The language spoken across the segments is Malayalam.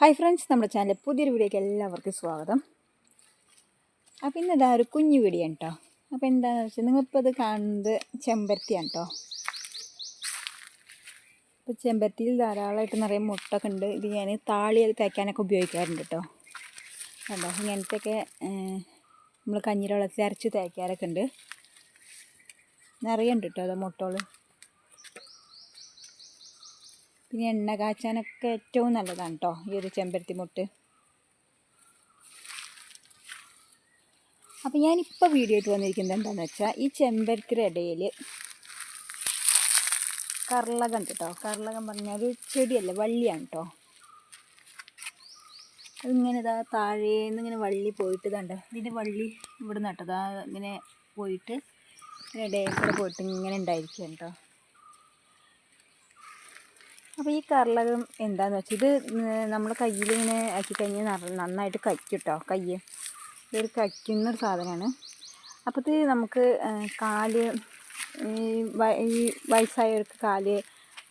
ഹായ് ഫ്രണ്ട്സ് നമ്മുടെ ചാനലിൽ പുതിയൊരു വീഡിയോയ്ക്ക് എല്ലാവർക്കും സ്വാഗതം. അപ്പോൾ ഇന്ന് ഇതാ ഒരു കുഞ്ഞു വീഡിയോ കേട്ടോ അപ്പോൾ എന്താണെന്ന് വെച്ചാൽ നിങ്ങളിപ്പോൾ ഇത് കാണുന്നത് ചെമ്പരത്തിയാണ് കേട്ടോ ഇപ്പോൾ ചെമ്പരത്തിയിൽ ധാരാളമായിട്ട് നിറയെ മുട്ടൊക്കെ ഉണ്ട്. ഇത് ഞാൻ താളിയിൽ തേക്കാനൊക്കെ ഉപയോഗിക്കാറുണ്ട് കേട്ടോ കണ്ടോ ഇങ്ങനത്തെയൊക്കെ നമ്മൾ കഞ്ഞിര വെള്ളത്തിൽ അരച്ച് തേക്കാറൊക്കെ ഉണ്ട്. നിറയുണ്ട് കേട്ടോ അത് മുട്ടകൾ പിന്നെ എണ്ണ കാച്ചാനൊക്കെ ഏറ്റവും നല്ലതാണ് കേട്ടോ ഈ ഒരു ചെമ്പരത്തി മുട്ട്. അപ്പോൾ ഞാനിപ്പോൾ വീഡിയോ ആയിട്ട് വന്നിരിക്കുന്നത് എന്താണെന്ന് വെച്ചാൽ ഈ ചെമ്പരത്തിയുടെ ഇടയിൽ കർളകം കേട്ടോ കർളകം പറഞ്ഞാൽ ഒരു ചെടിയല്ല വള്ളിയാണ് കേട്ടോ അതിങ്ങനെ ഇതാ താഴേന്ന് ഇങ്ങനെ വള്ളി പോയിട്ട് ഇതാണ്ട് ഇതിന്റെ വള്ളി ഇവിടെ നട്ടതാ ഇങ്ങനെ പോയിട്ട് ഇടയിൽ കൂടെ പോയിട്ട് ഇങ്ങനെ ഉണ്ടായിരിക്കും കേട്ടോ അപ്പോൾ ഈ കർളകം എന്താന്ന് വെച്ചാൽ ഇത് നമ്മൾ കയ്യിൽ ഇങ്ങനെ ആക്കി കഴിഞ്ഞാൽ നന്നായിട്ട് കയ്ക്കും കേട്ടോ കയ്യ്? ഇതൊരു കയ്ക്കുന്നൊരു സാധനമാണ് അപ്പോൾ ഇത് നമുക്ക് കാൽ ഈ വയസ്സായവർക്ക് കാൽ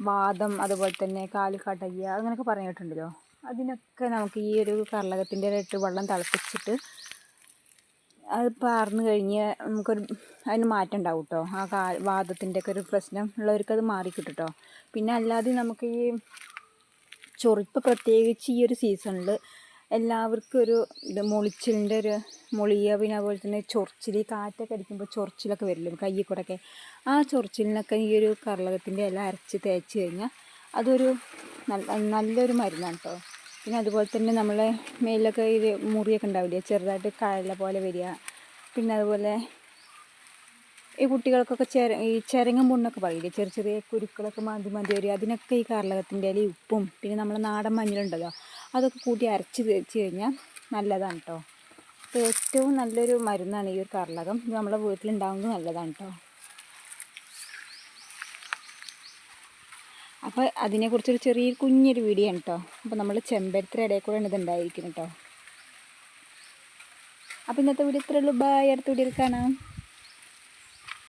വാദം അതുപോലെ തന്നെ കാൽ കടയ്യ അങ്ങനെയൊക്കെ പറഞ്ഞിട്ടുണ്ടല്ലോ? അതിനൊക്കെ നമുക്ക് ഈ ഒരു കർളകത്തിന്റെ ഇട്ട് വെള്ളം തിളപ്പിച്ചിട്ട് അത് പാർന്ന് കഴിഞ്ഞ് നമുക്കൊരു അതിന് മാറ്റം ഉണ്ടാവും കേട്ടോ ആ കാ വാദത്തിന്റെ ഒക്കെ ഒരു പ്രശ്നം ഉള്ളവർക്ക് അത് മാറിക്കിട്ടും കേട്ടോ പിന്നെ അല്ലാതെ നമുക്ക് ഈ ചൊറിപ്പ് പ്രത്യേകിച്ച് ഈ ഒരു സീസണിൽ എല്ലാവർക്കും ഒരു ഇത് മുളിച്ചിലിന്റെ ഒരു മുളിയ പിന്നെ അതുപോലെ തന്നെ ചൊറിച്ചിൽ കാറ്റൊക്കെ അടിക്കുമ്പോൾ ചൊറിച്ചിലൊക്കെ വരില്ലേ കയ്യിൽ കൂടെ ഒക്കെ ആ ചൊറിച്ചിലിനൊക്കെ ഈ ഒരു കർളകത്തിന്റെ ഇല അരച്ച് തേച്ച് കഴിഞ്ഞാൽ അതൊരു നല്ല നല്ലൊരു മരുന്നാണ് കേട്ടോ പിന്നെ അതുപോലെ തന്നെ നമ്മളെ മേലിലൊക്കെ ഇത് മുറിയൊക്കെ ഉണ്ടാവില്ലേ? ചെറുതായിട്ട് കഴല പോലെ വരിക. പിന്നെ അതുപോലെ ഈ കുട്ടികൾക്കൊക്കെ ചെര ഈ ചിരങ്ങ മുണ്ണൊക്കെ പറയില്ലേ? ചെറിയ ചെറിയ കുരുക്കളൊക്കെ മാന്തി മാന്തി വരിക. അതിനൊക്കെ ഈ കാർലകത്തിന്റെ ഇലയും ഉപ്പും പിന്നെ നമ്മളെ നാടൻ മഞ്ഞളുണ്ടല്ലോ അതൊക്കെ കൂട്ടി അരച്ച് തേച്ച് കഴിഞ്ഞാൽ നല്ലതാണ് കേട്ടോ ഏറ്റവും നല്ലൊരു മരുന്നാണ് ഈ ഒരു കർലകം. ഇത് നമ്മളെ വീട്ടിലുണ്ടാകുന്നത് നല്ലതാണ് കേട്ടോ അപ്പോൾ അതിനെക്കുറിച്ചൊരു ചെറിയ കുഞ്ഞൊരു വീഡിയോ ആണ് കേട്ടോ അപ്പോൾ നമ്മൾ ചെമ്പരത്തിന്റെ ഇടയിൽ കൂടെ ഇത് ഉണ്ടായിരിക്കുന്നത് കേട്ടോ അപ്പോൾ ഇന്നത്തെ വീഡിയോ ഇത്രയുള്ളൂ ബായ് അടുത്ത വീഡിയോയിൽ കാണാം.